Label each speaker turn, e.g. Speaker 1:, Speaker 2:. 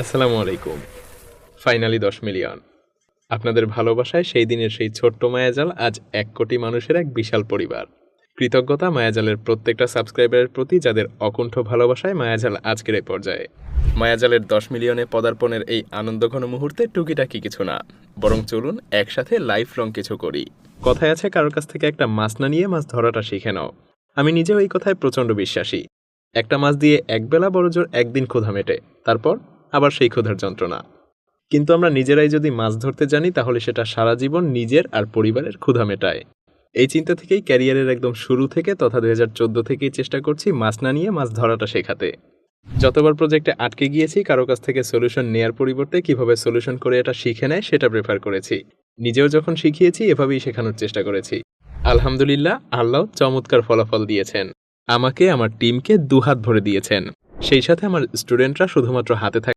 Speaker 1: আসসালামু আলাইকুম। ফাইনালি দশ মিলিয়ন আপনাদের ভালোবাসায় সেই দিনের সেই ছোট্ট মায়াজাল আজ এক কোটি মানুষের এক বিশাল পরিবার। কৃতজ্ঞতা মায়াজালের প্রত্যেকটা সাবস্ক্রাইবারের প্রতি যাদের অকুণ্ঠ ভালোবাসায় মায়াজাল আজকের এই পর্যায়ে। মায়াজালের দশ মিলিয়নে পদার্পণের এই আনন্দঘন মুহূর্তে টুকিটাকি কিছু না। বরং চলুন একসাথে লাইফ লং কিছু করি। কথায় আছে কারোর কাছ থেকে একটা মাছ না নিয়ে মাছ ধরাটা শিখে নাও। আমি নিজেও এই কথায় প্রচণ্ড বিশ্বাসী। একটা মাছ দিয়ে একবেলা বড়জোর একদিন ক্ষুধা মেটে। তারপর আবার সেই ক্ষুধার যন্ত্রণা। কিন্তু আমরা নিজেরাই যদি মাছ ধরতে জানি, তাহলে সেটা সারা জীবন নিজের আর পরিবারের ক্ষুধা মেটায়। এই চিন্তা থেকেই ক্যারিয়ারের একদম শুরু থেকে তথা দুই হাজার চোদ্দ থেকেই চেষ্টা করছি মাছ না নিয়ে মাছ ধরাটা শেখাতে। যতবার প্রজেক্টে আটকে গিয়েছি, কারও কাছ থেকে সলিউশন নেয়ার পরিবর্তে কীভাবে সলিউশন করে এটা শিখে নেয়, সেটা প্রেফার করেছি। নিজেও যখন শিখিয়েছি, এভাবেই শেখানোর চেষ্টা করেছি। আলহামদুলিল্লাহ, আল্লাহ চমৎকার ফলাফল দিয়েছেন। আমাকে, আমার টিমকে দুহাত ভরে দিয়েছেন। সেই সাথে আমার স্টুডেন্টরা শুধুমাত্র হাতে থাকা